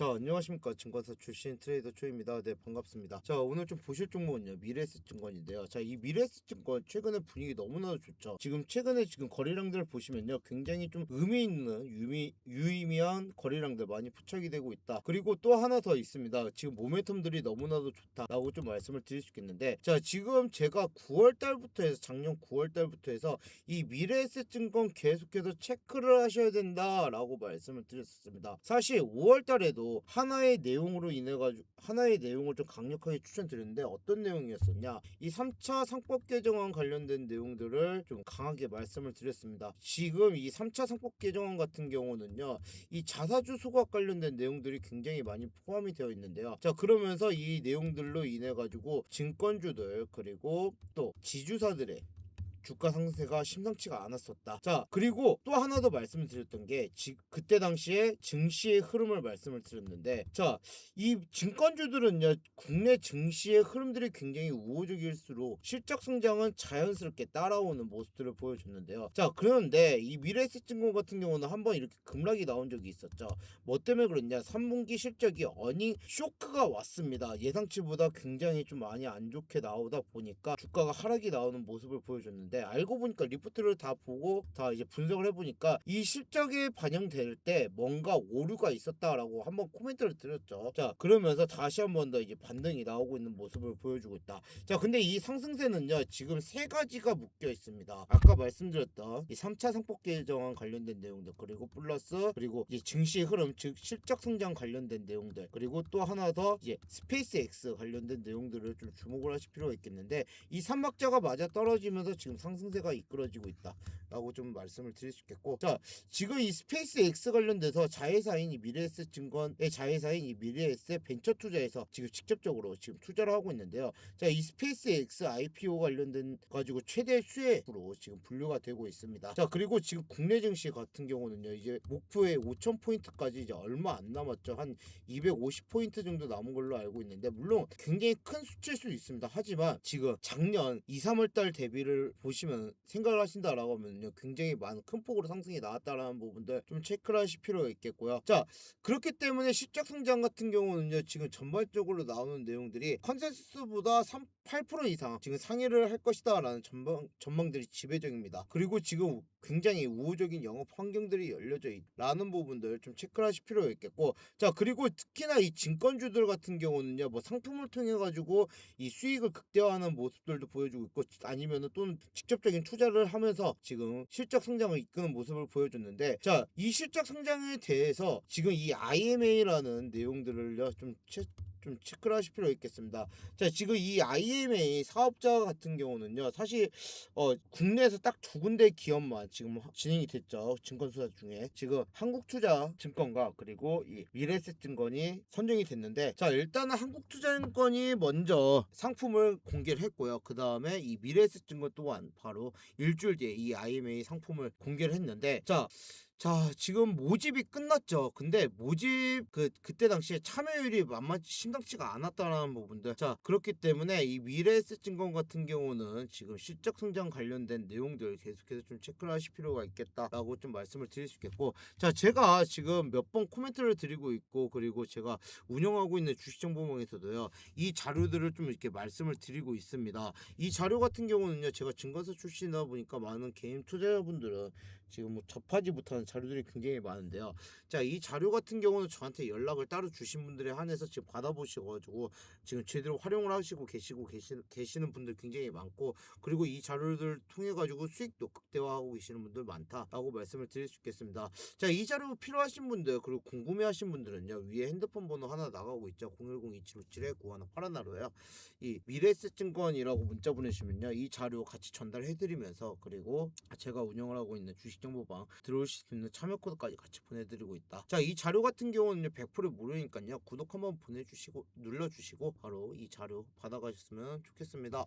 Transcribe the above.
자 안녕하십니까. 증권사 출신 트레이더 초입니다. 네 반갑습니다. 자 오늘 좀 보실 종목은요 미래에셋 증권인데요. 자 이 미래에셋 증권 최근에 분위기 너무나도 좋죠. 지금 최근에 지금 거래량들 보시면요 굉장히 좀 의미 있는 유미, 유의미한 거래량들 많이 포착이 되고 있다. 그리고 또 하나 더 있습니다. 지금 모멘텀들이 너무나도 좋다 라고 좀 말씀을 드릴 수 있겠는데 자 지금 제가 9월 달부터 해서 작년 9월 달부터 해서 이 미래에셋 증권 계속해서 체크를 하셔야 된다 라고 말씀을 드렸습니다. 사실 5월 달에도 하나의 내용으로 인해 가지고 하나의 내용을 좀 강력하게 추천드렸는데 어떤 내용이었었냐? 이 3차 상법 개정안 관련된 내용들을 좀 강하게 말씀을 드렸습니다. 지금 이 3차 상법 개정안 같은 경우는요. 이 자사주 소각 관련된 내용들이 굉장히 많이 포함이 되어 있는데요. 자, 그러면서 이 내용들로 인해 가지고 증권주들 그리고 또 지주사들의 주가 상승세가 심상치가 않았었다. 자, 그리고 또 하나 더 말씀을 드렸던 게 지, 그때 당시에 증시의 흐름을 말씀을 드렸는데 자, 이 증권주들은요. 국내 증시의 흐름들이 굉장히 우호적일수록 실적 성장은 자연스럽게 따라오는 모습들을 보여줬는데요. 자, 그런데 이 미래에셋 증권 같은 경우는 한번 이렇게 급락이 나온 적이 있었죠. 뭐 때문에 그랬냐? 3분기 실적이 어닝 쇼크가 왔습니다. 예상치보다 굉장히 좀 많이 안 좋게 나오다 보니까 주가가 하락이 나오는 모습을 보여줬는데 알고 보니까 리포트를 다 보고 다 이제 분석을 해보니까 이 실적에 반영될 때 뭔가 오류가 있었다라고 한번 코멘트를 드렸죠. 자 그러면서 다시 한번 더 이제 반등이 나오고 있는 모습을 보여주고 있다. 자 근데 이 상승세는요 지금 세 가지가 묶여 있습니다. 아까 말씀드렸던 이 3차 상법 개정안 관련된 내용들 그리고 플러스 그리고 이제 증시 흐름 즉 실적 성장 관련된 내용들 그리고 또 하나 더 이제 스페이스 X 관련된 내용들을 좀 주목을 하실 필요가 있겠는데 이 삼박자가 맞아 떨어지면서 지금 상승세가 이끌어지고 있다라고 좀 말씀을 드릴 수 있겠고 자 지금 이 스페이스 X 관련돼서 자회사인 이 미래에셋 증권의 자회사인 이 미래에셋 벤처 투자에서 지금 직접적으로 지금 투자를 하고 있는데요. 자 이 스페이스 X IPO 관련된 가지고 최대 수혜로 지금 분류가 되고 있습니다. 자 그리고 지금 국내 증시 같은 경우는요 이제 목표에 5천 포인트까지 이제 얼마 안 남았죠. 한 250 포인트 정도 남은 걸로 알고 있는데 물론 굉장히 큰 수치일 수 있습니다. 하지만 지금 작년 2, 3월 달 대비를 보 시면 생각을 하신다라고 하면요 굉장히 많은 큰 폭으로 상승이 나왔다라는 부분들 좀 체크를 하실 필요가 있겠고요. 자 그렇기 때문에 실적 성장 같은 경우는요 지금 전반적으로 나오는 내용들이 컨센서스보다 3, 8% 이상 지금 상회를 할 것이다 라는 전망 전망들이 지배적입니다. 그리고 지금 굉장히 우호적인 영업 환경들이 열려져 있라는 부분들 좀 체크를 하실 필요가 있겠고 자 그리고 특히나 이 증권주들 같은 경우는요 뭐 상품을 통해 가지고 이 수익을 극대화하는 모습들도 보여주고 있고 아니면 은 또는 직접적인 투자를 하면서 지금 실적 성장을 이끄는 모습을 보여줬는데 자 이 실적 성장에 대해서 지금 이 IMA라는 내용들을요 좀 채, 좀 체크를 하실 필요가 있겠습니다. 자, 지금 이 IMA 사업자 같은 경우는요, 사실, 어, 국내에서 딱 두 군데 기업만 지금 하- 진행이 됐죠. 증권수사 중에. 지금 한국투자증권과 그리고 이 미래에셋증권이 선정이 됐는데, 자, 일단은 한국투자증권이 먼저 상품을 공개를 했고요. 그 다음에 이 미래에셋증권 또한 바로 일주일 뒤에 이 IMA 상품을 공개를 했는데, 자, 자, 지금 모집이 끝났죠. 근데 모집 그 그때 당시에 참여율이 만만치 심상치가 않았다라는 부분들. 자, 그렇기 때문에 이 미래에셋증권 같은 경우는 지금 실적 성장 관련된 내용들 계속해서 좀 체크를 하실 필요가 있겠다라고 좀 말씀을 드릴 수 있겠고. 자, 제가 지금 몇 번 코멘트를 드리고 있고 그리고 제가 운영하고 있는 주식 정보망에서도요. 이 자료들을 좀 이렇게 말씀을 드리고 있습니다. 이 자료 같은 경우는요. 제가 증권사 출신이다 보니까 많은 개인 투자자분들은 지금 뭐 접하지 못하는 자료들이 굉장히 많은데요. 자, 이 자료 같은 경우는 저한테 연락을 따로 주신 분들에 한해서 지금 받아보셔가지고 지금 제대로 활용을 하시고 계시고 계시, 계시는 분들 굉장히 많고 그리고 이 자료를 통해 가지고 수익도 극대화하고 계시는 분들 많다라고 말씀을 드릴 수 있겠습니다. 자, 이 자료 필요하신 분들 그리고 궁금해하신 분들은요 위에 핸드폰 번호 하나 나가고 있죠. 010-2757-9181로요. 이 미래에셋증권이라고 문자 보내시면요 이 자료 같이 전달해드리면서 그리고 제가 운영을 하고 있는 주식 정보방 들어오실 수 있는 참여 코드까지 같이 보내드리고 있다. 자, 이 자료 같은 경우는 100% 무료니까요. 구독 한번 보내주시고 눌러주시고 바로 이 자료 받아가셨으면 좋겠습니다.